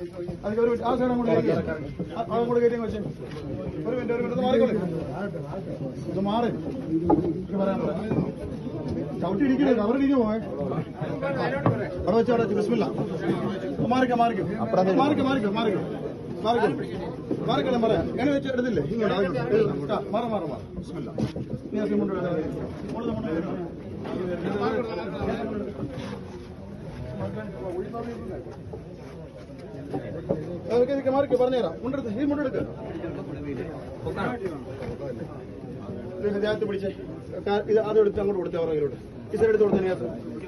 അതിലേക്ക് ഒരു ആ സൈഡ് അങ്ങോട്ട് അങ്ങോട്ട് കയറ്റി വെച്ചേ ഒരു മിനിറ്റ് ഒരു മിനിറ്റ്. മാറിക്കോളെ. ഇത് മാറി. പറയാൻ പറയാം ചവിട്ടി ഇടിക്കില്ലേ കവറിടിക്ക് പോയെ അവിടെ വെച്ച് അവിടെ ബിസ്മില്ല മാറിക്ക മാറിക്ക. മാറിക്ക മാറിക്ക മാറിക്ക. മാറിക്ക. മാറിക്കണം പറയാം. എങ്ങനെ വെച്ച് എടുത്തില്ലേ? ഇങ്ങോട്ട് മാറ മാറ മാറ. ബിസ്മില്ല നീ മാറിക്ക പറഞ്ഞുതരാം. മുണ്ടെടുത്ത് ഈ മുണ്ടെടുക്ക. ദേഹത്ത് പിടിച്ചേ ഇത് അങ്ങോട്ട് കൊടുത്തേ അവരുടെ ഈ സൈഡ് എടുത്ത് കൊടുത്തേ അതിനകത്ത്. ബിസ്മില്ലാഹി വലം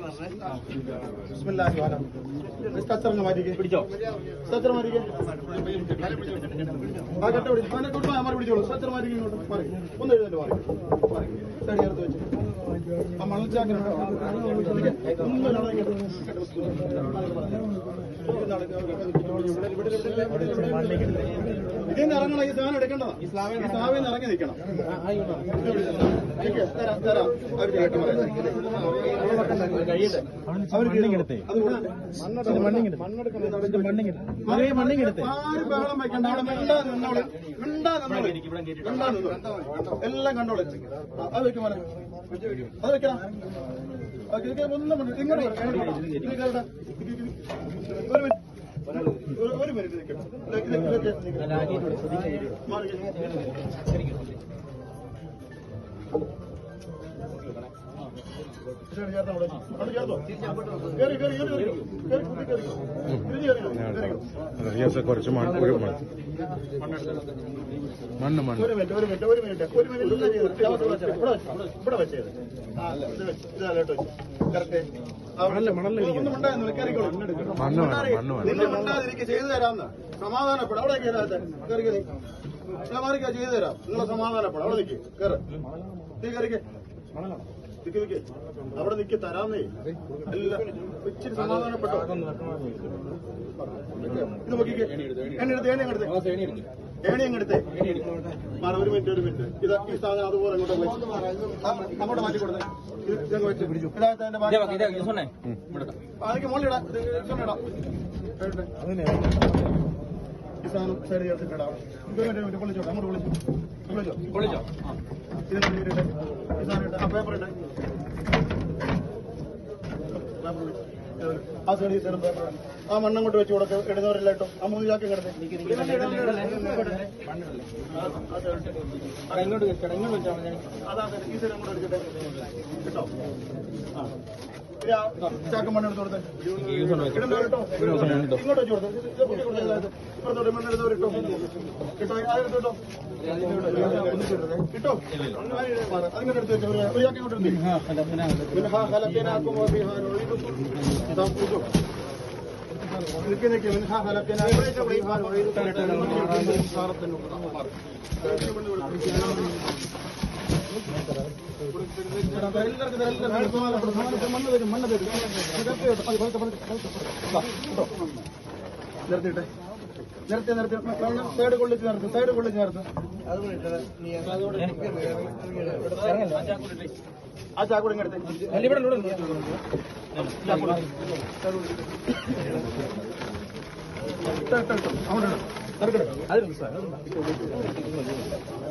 സ്ട്രക്ചർ മാറ്റിക്കേ. പിടിച്ചോ? സ്ട്രക്ചർ മാറ്റിക്കേ. ആ കട്ട പിടി. അവനെ കൊണ്ട് മാറി പിടിച്ചോളൂ. സ്ട്രക്ചർ മാറ്റിക്കേ ഇങ്ങോട്ട്. മാറി ഒന്ന് മാറി മാറി സൈഡ് ചേർത്ത് വെച്ച്. ആ മണൽച്ചാക്കിനുണ്ടോ ഒന്നും ഇതിന്ന് ഇറങ്ങണം ഈ സാധനം എടുക്കേണ്ടതാ. ഈ സ്ലാവിൽ ഇറങ്ങി നിൽക്കണം. എല്ലാം കണ്ടോളെ. അത് വെക്കും മോനെ. അത് വെക്കണം ഒന്നും. ഇങ്ങോട്ട് വരൂ, ഇങ്ങോട്ട് വരൂ. ഇതിലേക്ക് വരൂ. ഒരു മിനിറ്റ് നിൽക്കണം റിയാസ് കുറച്ച് ഒരു മണ്ണ് മണ്ണ് ഒരു ഒരു മിനിറ്റ് ഒരു മിനിറ്റ് ഒരു മിനിറ്റ് മണ്ണ്. വേണം മണ്ണ് വേണം നിന്നെ മിണ്ടാതിരിക്കുക ചെയ്തു തരാമെന്ന് സമാധാനപ്പെടാം അവിടെ കയറാത്ത കയറി കയറി മാറിക്കാ ചെയ്തു തരാം നിങ്ങളെ സമാധാനപ്പെടാം അവിടെ നിൽക്ക് കയറ് നീ കയറിക്ക് നിക്ക് നിക്ക് അവിടെ നിക്ക് തരാന്നേ അല്ല ഇച്ചിരി സമാധാനപ്പെട്ടോ ഇത് നോക്കിക്കേ എണ്ണ എടുത്ത് എണ്ണ എടുത്ത് ഏണി അങ്ങെടുത്തേ മാറ ഒരു മിനിറ്റ് ഒരു മിനിറ്റ് ഇതാ ഈ സാധനം അതുപോലെ അങ്ങോട്ട് അങ്ങോട്ട് മാറ്റി കൊടുത്തേ ഇത് ഇതങ്ങ് വെച്ച് പിടിച്ചു ഇതാകത്തെ എന്റെ ഇടട്ടെ. ഈ സാധനം സൈഡ് ചേർത്തിട്ടിടാം ഇത് ഒരു മിനിറ്റ് പൊളിച്ചോ അങ്ങോട്ട് പൊളിച്ചു പൊളിച്ചോ ഇത് ഇടട്ടെ. ഈ സാധനം ഇട്ട് ആ പേപ്പർ ഇട്ടെ ആ സൈഡ് പേപ്പർ ഇട്. ആ മണ്ണങ്ങോട്ട് വെച്ച് കൊടുത്ത് ഇടുന്നവരില്ല കേട്ടോ ആ മൂന്ന് ചാക്കി കിടത്തെ അതാ ഈ സൈഡ് അങ്ങോട്ട് എടുക്കട്ടെ കേട്ടോ ആ ചാക്ക മണ്ണെടുത്ത് കൊടുത്തേ ഇടണ്ടോ ഇങ്ങോട്ടോ ചോദിച്ചോ ഇപ്പുറത്തോട്ട് മണ്ണെടുത്തവർ ഇട്ടോ കിട്ടോ അതെടുത്തോട്ടോ കിട്ടോ അതിങ്ങനെ എടുത്ത് വെച്ചോ ഒരാൾക്ക് ഇങ്ങോട്ട് നിൽക്കി നിൽക്കി മിൻഹാ ഫലത്തിനാ ഇവിടെ ഇവിടെ ഈ ഭാരം മണ്ണ് തരും മണ്ണ് തരും നിർത്തിട്ടെ നിർത്തി നിർത്തി സൈഡ് കൊള്ളിച്ച് നിർത്തി സൈഡ് കൊള്ളിച്ച് നിർത്തി ആ ചാക്കൂടെ ഇങ്ങെടുത്ത് കൊള്ളിച്ചിട്ട്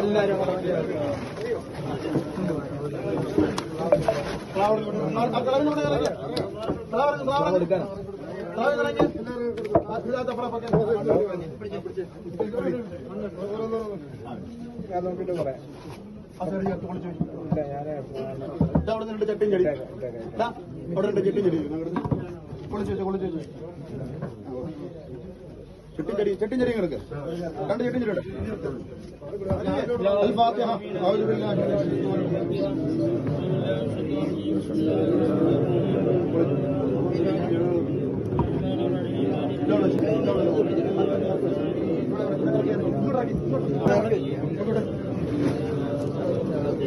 എല്ലാരും അവിടെ രണ്ട് ചട്ടിയും ചെടി അവിടെ രണ്ട് ചട്ടിയും ചെടി കുളിച്ചു വെച്ചു കുളിച്ചു വെച്ചു ചട്ടിയും ചെടി ചട്ടിയും ചെടി കിടക്ക് രണ്ട് ചട്ടിയും ചെടി ഇങ്ങോട്ടാക്കി ഇങ്ങോട്ടാക്കി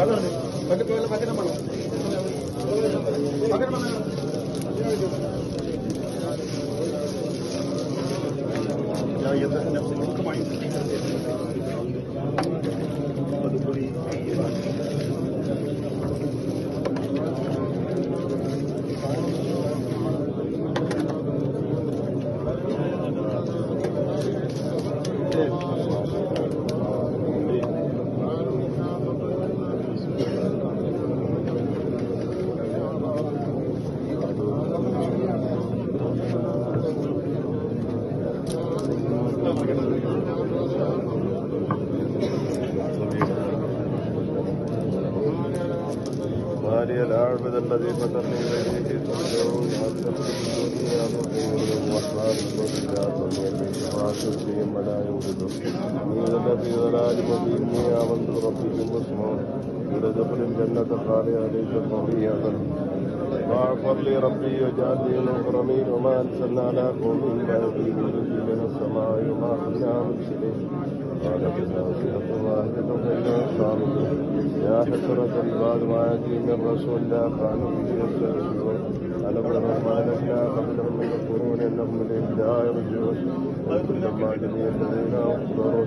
കണ്ണുണ്ട്. ബക്കറ്റ് വെള്ളം, ബക്കറ്റ് വെള്ളം. ബക്കറ്റ് വെള്ളം. يا ہمارے لدخل الجنة يا ليت قومي يعلمون واغفر لي ربي واجعل لي من المكرمين وما أرسلنا على قوم إلا يقيم من السماء وما كنا مرسلين قال كنا صيحة واحدة فإذا صامتون يا حسرة بعد ما يأتي من رسول لا كانوا يستهزئون ألم يروا ما أهلكنا قبلهم من القرون إنهم من الإبداع يرجعون. وكلما جميع الذين أخبروا